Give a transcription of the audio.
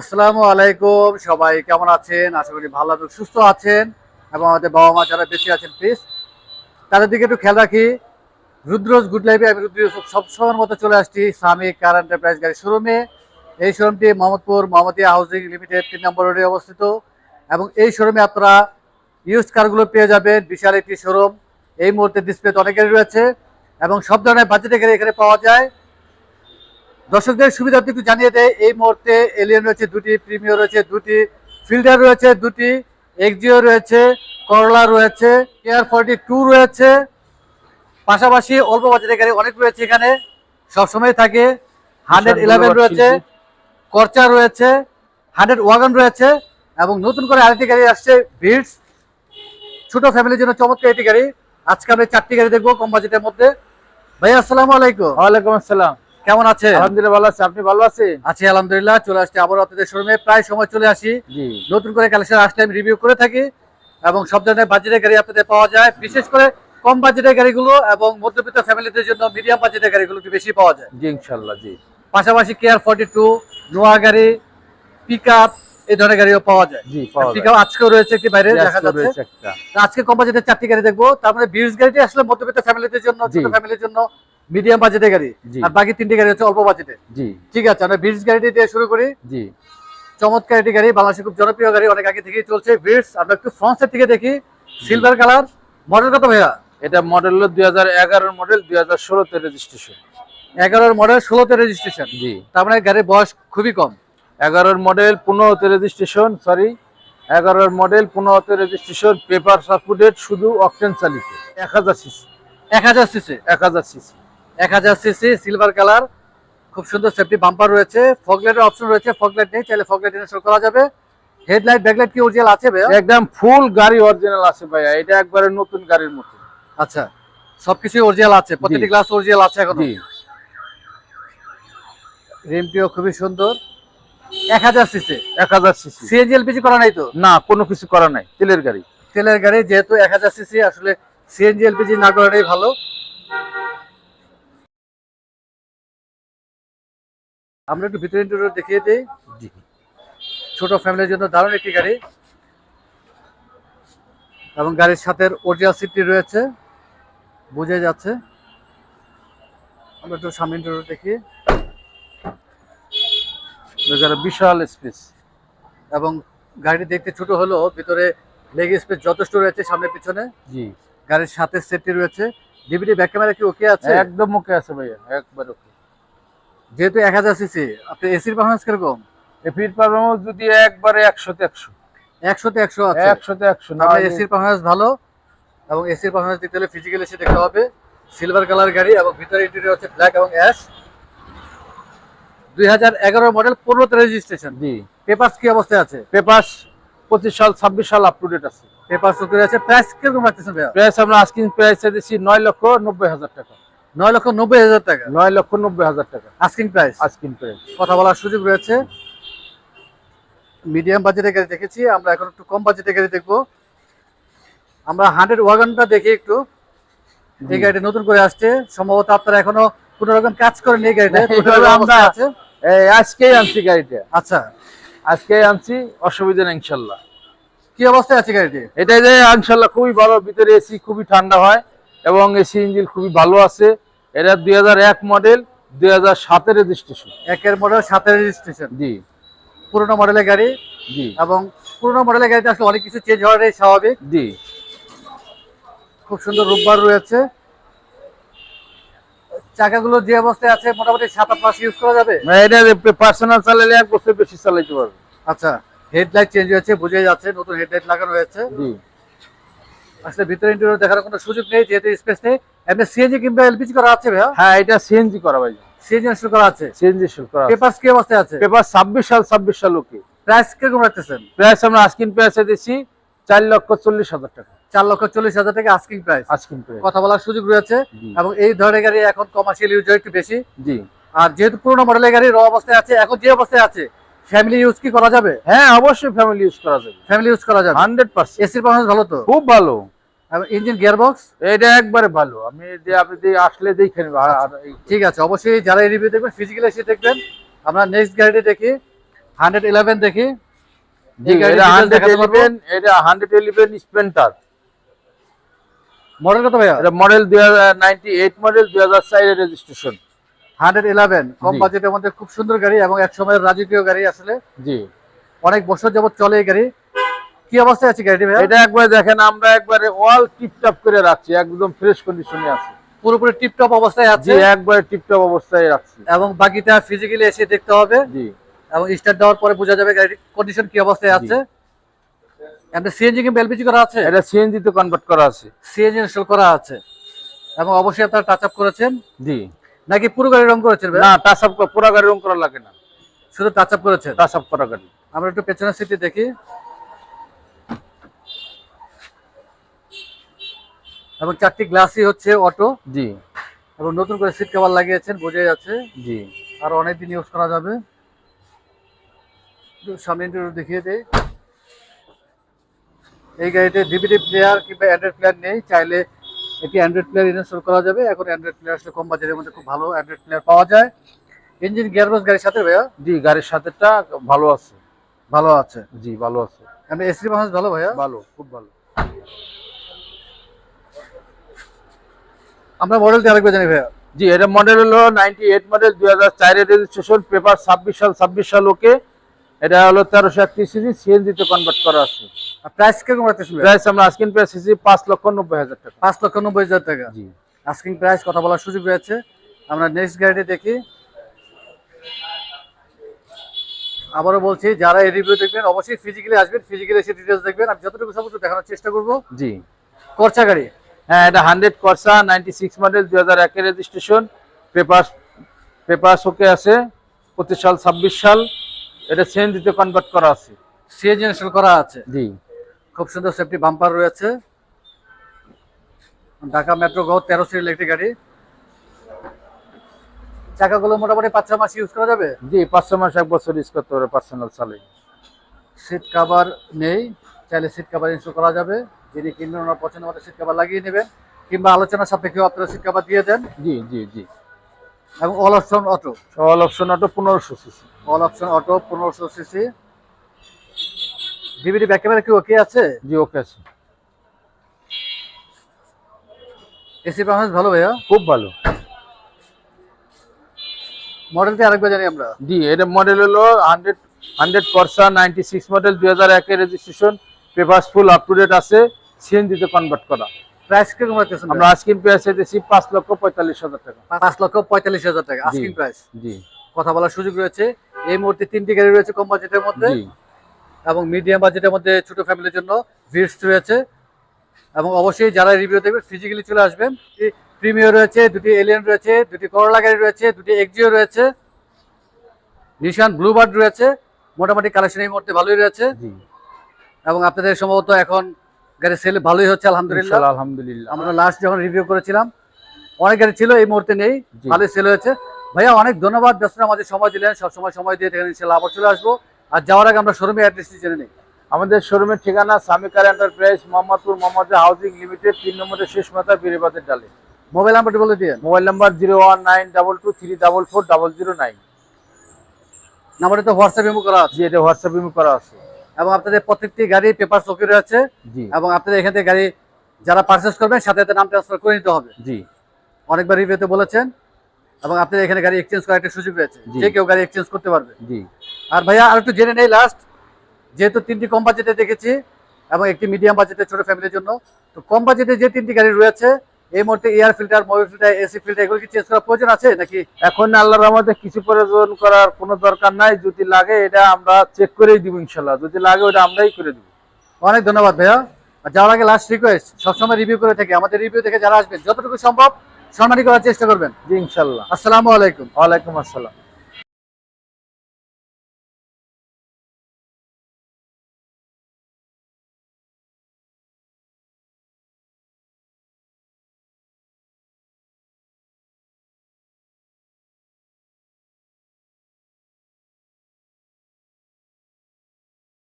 আসসালামু আলাইকুম, সবাই কেমন আছেন? আশা করি ভালো এবং সুস্থ আছেন এবং আমাদের বাবা মা যারা বেঁচে আছেন প্লিজ তাদের দিকে একটু খেয়াল রাখি। রুদ্রজ গুড লাইফে আমি রুদ্র সবসময়ের মতো চলে আসছি সামিক কার এন্টারপ্রাইজ গাড়ি শোরুমে এই শোরুমটি মোহাম্মদপুর মোহাম্মদিয়া হাউজিং লিমিটেড তিন নম্বর রোডে অবস্থিত। এবং এই শোরুমে আপনারা ইউজ কারগুলো পেয়ে যাবেন, বিশাল একটি শোরুম এই মুহূর্তে ডিসপ্লেতে অনেক গাড়ি রয়েছে এবং সব ধরনের বাজেটের গাড়ি এখানে পাওয়া যায়। দর্শকদের সুবিধার্থে একটু জানিয়ে দেয় এই মুহূর্তে এলিয়ন রয়েছে দুটি প্রিমিয়ার রয়েছে দুটি ফিল্ডার রয়েছে দুটি এক্সিও রয়েছে করলা রয়েছে এয়ার ফর্টি টু রয়েছে পাশাপাশি অল্প বাজারের গাড়ি অনেক রয়েছে এখানে সবসময় থাকে হান্ড্রেড ইলেভেন রয়েছে করচা রয়েছে হান্ড্রেড ওয়াগন রয়েছে এবং নতুন করে আরেকটি গাড়ি আসছে ভিডস ছোট ফ্যামিলির জন্য চমৎকার একটি গাড়ি। আজকে আমরা চারটি গাড়ি দেখব কম বাজেটের মধ্যে। ভাই আসসালামু আলাইকুম। ওয়ালাইকুম আসসালাম। কেমন আছে আলহামদুলিল্লাহ ভালো আছি। আপনি ভালো আছেন? আছি আলহামদুলিল্লাহ চলে আসছি আবার আপনাদের শোরুমে। প্রায় সময় চলে আসি। নতুন করে কালেকশন আসলে আমি রিভিউ করে থাকি এবং সব ধরনের বাজেটের গাড়ি আপনাদের পাওয়া যায়। বিশেষ করে কম বাজেটের গাড়িগুলো এবং মধ্যবিত্ত ফ্যামিলিদের জন্য মিডিয়াম বাজেটের গাড়িগুলো একটু বেশি পাওয়া যায়। জি ইনশাল্লাহ জি। পাশাপাশি কেয়ার ফর্টি টু নোয়া গাড়ি পিক আপ এই ধরনের গাড়িও পাওয়া যায়। জি পিক আপ আজকেও রয়েছে একটি বাইরে দেখা আজকে যাচ্ছে। কম বাজেটের চারটি গাড়ি দেখব। তারপরে বিউজ গাড়িটি আসলে মধ্যবিত্ত ফ্যামিলিদের জন্য ছোট ফ্যামিলির জন্য মিডিয়াম বাজেটের গাড়ি। আর বাকি তিনটি গাড়ি হচ্ছে অল্প বাজেটের জি। ঠিক আছে আমরা বিউজ গাড়িটি দিয়ে শুরু করি। জি। চমৎকার একটি গাড়ি বাংলাদেশের খুব জনপ্রিয় গাড়ি অনেক আগে থেকেই চলছে বিটস আমরা একটু ফ্রন্ট সাইড থেকে দেখি। সিলভার কালার মডেল কত ভাইয়া? এটা মডেল হলো দুই হাজার এগারোর মডেল দুই হাজার ষোলোতে রেজিস্ট্রেশন এগারোর মডেল ষোলোতে রেজিস্ট্রেশন জি। তার মানে গাড়ির বয়স খুবই কম। এগারোর মডেল পনেরোতে রেজিস্ট্রেশন সরি এগারোর মডেল পনেরোতে রেজিস্ট্রেশন পেপার সাপোর্টেড শুধু অকটেন চালিত। এক হাজার সিসি এক হাজার সিসি এক হাজার সিসি এক হাজার সিসি সিলভার কালার খুব সুন্দর সেফটি বাম্পার রয়েছে ফগলাইটের অপশন রয়েছে ফগলাইট নেই চাইলে ফগলাইট ইনস্টল করা যাবে। হেডলাইট ব্যাকলাইট কি অরিজিনাল আছে ভাইয়া? একদম ফুল গাড়ি অরিজিনাল আছে ভাইয়া এটা একবারে নতুন গাড়ির মতো। আচ্ছা সবকিছুই অরিজিনাল আছে প্রতিটি গ্লাস অরিজিনাল আছে এখন? রিমটিও খুবই সুন্দর। এক হাজার সিসি এক হাজার সিসি সিএনজি এলপিজি করা নাই তো? না কোনো কিছু করা নাই তেলের গাড়ি। তেলের গাড়ি যেহেতু এক হাজার সিসি আসলে সিএনজি এলপিজি না করাটাই ভালো। আমরা একটু ভিতরে ইন্টারভিউ দেখিয়ে দিই। জি। ছোট ফ্যামিলির জন্য দারুণ একটি গাড়ি। এবং গাড়ির সাথে অরিজিনাল সিটটি রয়েছে। বোঝা যাচ্ছে। আমরা একটু সামনে ইন্টারভিউ দেখি। বিশাল স্পেস এবং গাড়িটি দেখতে ছোট হলেও ভিতরে লেগ স্পেস যথেষ্ট রয়েছে সামনে পিছনে। জি। গাড়ির সাথে সেটটি রয়েছে। ডিভিডি ব্যাক ক্যামেরা কি ওকে আছে? একদম ওকে আছে ভাইয়া একবার ওকে যেহেতু এক হাজার সিসি আপনি এসির পারফরমেন্স কীরকম? ফিট পারফরমেন্স যদি একবারে একশোতে একশো। একশোতে একশো আছে একশোতে একশো না এসির পারফরমেন্স ভালো এবং এসির পারফরমেন্স দিতে হলে ফিজিক্যাল এসে দেখতে হবে। সিলভার কালার গাড়ি এবং ভিতরে ইন্টেরিয়র হচ্ছে ব্ল্যাক এবং অ্যাশ দুই হাজার এগারো মডেল পনেরোতে রেজিস্ট্রেশন জি। পেপার্স কি অবস্থায় আছে? পেপার পঁচিশ সাল ছাব্বিশ সাল আপ টু ডেট আছে। পেপার্স আছে। প্রাইস কীরকম রাখতেছেন প্রাইস আমরা আজকিন প্রাইসে দিচ্ছি নয় লক্ষ নব্বই হাজার টাকা। নয় লক্ষ নব্বই হাজার টাকা। নয় লক্ষ নব্বই হাজার টাকা। আস্কিং প্রাইস আজকিন প্রাইস কথা বলার সুযোগ রয়েছে। মিডিয়াম বাজেটের গাড়ি দেখেছি আমরা এখন একটু কম বাজেটের গাড়ি দেখব। আমরা হান্ড্রেড ওয়াগনটা দেখি একটু। এই গাড়িটা নতুন করে আসছে। সম্ভবত আপনারা এখনও কোন রকম কাজ করেন এই গাড়িটা। আমরা- আছে? এই আজকেই আনছি গাড়িটা। আচ্ছা। আজকেই আনছি অসুবিধা নেই ইনশাল্লাহ। কি অবস্থায় আছে গাড়িটি? এটাই যে ইনশাল্লাহ খুবই ভালো ভিতরে এসি খুবই ঠান্ডা হয় এবং এসি ইঞ্জিন খুবই ভালো আছে। এটা দুই হাজার এক মডেল দুই হাজার সাতের রেজিস্ট্রেশন একের মডেল সাতের রেজিস্ট্রেশন জি। পুরোনো মডেলের গাড়ি জি। এবং পুরোনো মডেলের গাড়িতে আসলে অনেক কিছু চেঞ্জ হওয়াটাই স্বাভাবিক। জি। খুব সুন্দর রূপবার রয়েছে। চাকাগুলো যে অবস্থায় আছে মোটামুটি সাত আট মাস ইউজ করা যাবে? মানে এটা পার্সোনাল চালালে এক বছর বেশি চালাইতে পারবে। আচ্ছা হেডলাইট চেঞ্জ হয়েছে বুঝে যাচ্ছে নতুন হেডলাইট লাগানো হয়েছে। জি। আসলে ভিতরে ইন্টেরিয়র দেখার কোনো সুযোগ নেই যেহেতু স্পেস নেই। এমনি সিএনজি কিংবা এলপিজি করা আছে ভাইয়া? হ্যাঁ এটা সিএনজি করা ভাই। সিএনজি ইনস্টল করা আছে? সিএনজি শুরু করা পেপারস কি অবস্থায় আছে? পেপার ছাব্বিশ সাল ছাব্বিশ সাল ওকে। প্রাইস কীরকম রাখতেছেন? প্রাইস আমরা প্রাইসে দিচ্ছি চার লক্ষ চল্লিশ হাজার টাকা। চার লক্ষ চল্লিশ হাজার টাকা আস্কিং প্রাইস প্রাইস কথা বলার সুযোগ রয়েছে এবং এই ধরনের গাড়ি এখন কমার্শিয়াল ইউজ একটু বেশি। জি। আর যেহেতু পুরোনো মডেলের গাড়ি র অবস্থায় আছে এখন যে অবস্থায় আছে ফ্যামিলি ইউজ কি করা যাবে? হ্যাঁ অবশ্যই ফ্যামিলি ইউজ করা যাবে। ফ্যামিলি ইউজ করা যাবে। হান্ড্রেড পার্সেন্ট এসির পারফরমেন্স ভালো তো? খুব ভালো। ইঞ্জিন গিয়ার বক্স এটা একবারে ভালো। আমি যে আপনি যে আসলে আর ঠিক আছে অবশ্যই যারা এই রিভিউ দেখবেন ফিজিক্যাল এসে দেখবেন। আমরা নেক্সট গাড়িটি দেখি হান্ড্রেড ইলেভেন দেখি। এটা হান্ড্রেড ইলেভেন মডেল কত ভাইয়া? এটা মডেল দুই এইট মডেল দুই হাজার রেজিস্ট্রেশন হান্ড্রেড ইলেভেন কম বাজেটের মধ্যে খুব সুন্দর গাড়ি এবং এক সময়ের রাজকীয় গাড়ি আসলে। জি। অনেক বছর যাবত চলে এই গাড়ি। কি অবস্থায় আছে গাড়িটি ভাইয়া? এটা একবার দেখেন আমরা একবারে ওয়াল টিপটপ করে রাখছি একদম ফ্রেশ কন্ডিশনে আছে। পুরোপুরি টিপটপ অবস্থায় আছে? একবারে টিপটপ অবস্থায় রাখছি এবং বাকিটা ফিজিক্যালি এসে দেখতে হবে। জি। এবং স্টার্ট দেওয়ার পরে বোঝা যাবে গাড়ির কন্ডিশন কি অবস্থায় আছে। এমনি সিএনজি কিংবা এলপিজি করা আছে? এটা সিএনজি তে কনভার্ট করা আছে। সিএনজি ইনস্টল করা আছে। এবং অবশ্যই আপনারা টাচ আপ করেছেন। জি। নাকি পুরো গাড়ি রং করেছেন ভাই না টাচ আপ পুরো গাড়ি রং করা লাগে না। শুধু টাচ আপ করেছেন? টাচ আপ করা গাড়ি। আমরা একটু পেছনের সিটে দেখি। এবং চারটি গ্লাসই হচ্ছে অটো। জি। এবং নতুন করে সিট কভার লাগিয়েছেন বোঝাই যাচ্ছে। জি। আর অনেকদিন ইউজ করা যাবে। সামনে একটু দেখিয়ে দেই। এই গাড়িতে ডিভিডি প্লেয়ার কিংবা অ্যান্ড্রয়েড প্লেয়ার নেই। চাইলে একটি অ্যান্ড্রয়েড প্লেয়ার ইনস্টল করা যাবে। এখন অ্যান্ড্রয়েড প্লেয়ার আসলে কম বাজারের মধ্যে খুব ভালো অ্যান্ড্রয়েড প্লেয়ার পাওয়া যায়। ইঞ্জিন গিয়ারবক্স গাড়ির সাথে ভাইয়া? জি গাড়ির সাথেটা ভালো আছে। ভালো আছে? জি ভালো আছে। এসি পারফরমেন্স ভালো ভাইয়া? ভালো খুব ভালো। আমরা মডেলটি আরেকবার জানি ভাইয়া। জি এটা মডেল হলো নাইনটি এইট মডেল দুই হাজার চারের রেজিস্ট্রেশন পেপার ছাব্বিশ সাল ছাব্বিশ সাল ওকে এটা হলো তেরোশো একত্রিশ সিসি সিএনজি তে কনভার্ট করা আছে। আর প্রাইস কীরকম রাখতেছিল প্রাইস আমরা আজকিন প্রাইস এসেছি পাঁচ লক্ষ নব্বই হাজার টাকা। পাঁচ লক্ষ নব্বই হাজার টাকা। জি। আস্কিং প্রাইস কথা বলার সুযোগ রয়েছে। আমরা নেক্সট গাড়িটি দেখি। আবারও বলছি যারা এই রিভিউ দেখবেন অবশ্যই ফিজিক্যালি আসবেন ফিজিক্যালি এসে ডিটেলস দেখবেন। আমি যতটুকু সমস্ত দেখানোর চেষ্টা করব। জি। খরচা গাড়ি। হ্যাঁ এটা hundred Corsa ninety six model দুই হাজার একের রেজিস্ট্রেশন পেপার পেপার ওকে আছে পঁচিশ সাল ছাব্বিশ সাল। এটা সিএনজিতে কনভার্ট করা আছে। সিএনজি ইনস্টল করা আছে। জি। খুব সুন্দর সেফটি বাম্পার রয়েছে। ঢাকা মেট্রো গো তেরো সিট ইলেকট্রিক গাড়ি। চাকাগুলো মোটামুটি পাঁচ ছ মাস ইউজ করা যাবে? জি পাঁচশো মাস এক বছর ইউজ করতে পারে পার্সোনাল চালে। সিট কভার নেই। চাইলে সিট কভার ইনস্টল করা যাবে। যিনি কিনবেন ওনার পছন্দ মতো সিট কভার লাগিয়ে নেবেন কিংবা আলোচনা সাপেক্ষেও আপনারা সিট কভার দিয়ে দেন। জি জি জি। এবং all option auto all option auto পনেরোশো সিসি অল অপশন অটো পনেরোশো সিসি ডিভিডি ব্যাক ক্যামেরা কি ওকে আছে? জি ওকে আছে। এসি পারফরমেন্স ভালো ভাইয়া? খুব ভালো। মডেলটি আরেকবার জানি আমরা। জি এটা মডেল হলো hundred hundred Corsa ninety six model দুই হাজার একের registration paper full up to date আছে সিএনজিতে কনভার্ট করা। প্রাইস কীরকম রাখতেছেন আমরা আজকিন প্রাইস দিয়েছি পাঁচ লক্ষ পঁয়তাল্লিশ হাজার টাকা। পাঁচ লক্ষ পঁয়তাল্লিশ হাজার টাকা আস্কিং প্রাইস জি। কথা বলার সুযোগ রয়েছে। এই মুহূর্তে তিনটি গাড়ি রয়েছে কম বাজেটের মধ্যে এবং মিডিয়াম বাজেটের মধ্যে ছোট ফ্যামিলির জন্য রয়েছে। এবং অবশ্যই যারা রিভিউ দেখবেন ফিজিক্যালি চলে আসবেন। প্রিমিয়ার রয়েছে দুটি এলিয়ান রয়েছে দুটি করলা গাড়ি রয়েছে দুটি এক্সিও রয়েছে। নিশান ব্লুবার্ড রয়েছে। মোটামুটি কালেকশন এই মুহূর্তে ভালোই রয়েছে। জি। এবং আপনাদের সম্ভবত এখন গাড়ি সেল ভালোই হচ্ছে আলহামদুলিল্লাহ। আলহামদুলিল্লাহ। আমরা লাস্ট যখন রিভিউ করেছিলাম অনেক গাড়ি ছিল এই মুহূর্তে নেই ভালোই সেল হয়েছে। ভাইয়া অনেক ধন্যবাদ ব্যস্ত আমাদের সময় দিলেন সব সময় সময় দিয়ে দেখেন ইনশাল্লাহ আবার চলে আসব। আর যাওয়ার আগে আমরা শোরুমে অ্যাড্রেসটি জেনে নিই। আমাদের শোরুমের ঠিকানা সামিকার enterprise Mohammadpur Mohammad housing limited তিন নম্বরের শেষ মাথা বিরিবাদের ডালে। মোবাইল নাম্বারটি বলে দিয়ে mobile number zero one nine double two three double four double zero nine নাম্বারটি তো হোয়াটসঅ্যাপ ইমো করা আছে। এটা হোয়াটসঅ্যাপ ইমো করা আছে। এবং আপনাদের প্রত্যেকটি গাড়ি পেপার ওকে রয়েছে এবং আপনাদের এখান থেকে গাড়ি যারা পারচেস করবেন সাথে সাথে নাম ট্রান্সফার করে নিতে হবে। জি। অনেকবার রিভিউতে বলেছেন এবং আপনাদের এখানে গাড়ি এক্সচেঞ্জ করার একটা সুযোগ রয়েছে। যে কেউ গাড়ি এক্সচেঞ্জ করতে পারবে। জি। আর ভাইয়া আর একটু জেনে নেই লাস্ট যেহেতু তিনটি কম বাজেটে দেখেছি এবং একটি মিডিয়াম বাজেটে ছোট ফ্যামিলির জন্য তো কম বাজেটে যে তিনটি গাড়ি রয়েছে এই মুহূর্তে air filter mobile filter AC filter এগুলো কি চেঞ্জ করার প্রয়োজন আছে? নাকি এখন আল্লাহর রহমতে কিছু প্রয়োজন করার কোনো দরকার নাই? যদি লাগে এটা আমরা চেক করেই দিব ইনশাল্লাহ। যদি লাগে ওটা আমরাই করে দিব। অনেক ধন্যবাদ ভাইয়া। আর যাওয়ার আগে লাস্ট রিকোয়েস্ট সবসময় রিভিউ করে থাকি। আমাদের রিভিউ থেকে যারা আসবেন, যতটুকু সম্ভব সম্মানী করার চেষ্টা করবেন। জি, ইনশাল্লাহ। আসসালামু আলাইকুম। ওয়ালাইকুম আসসালাম।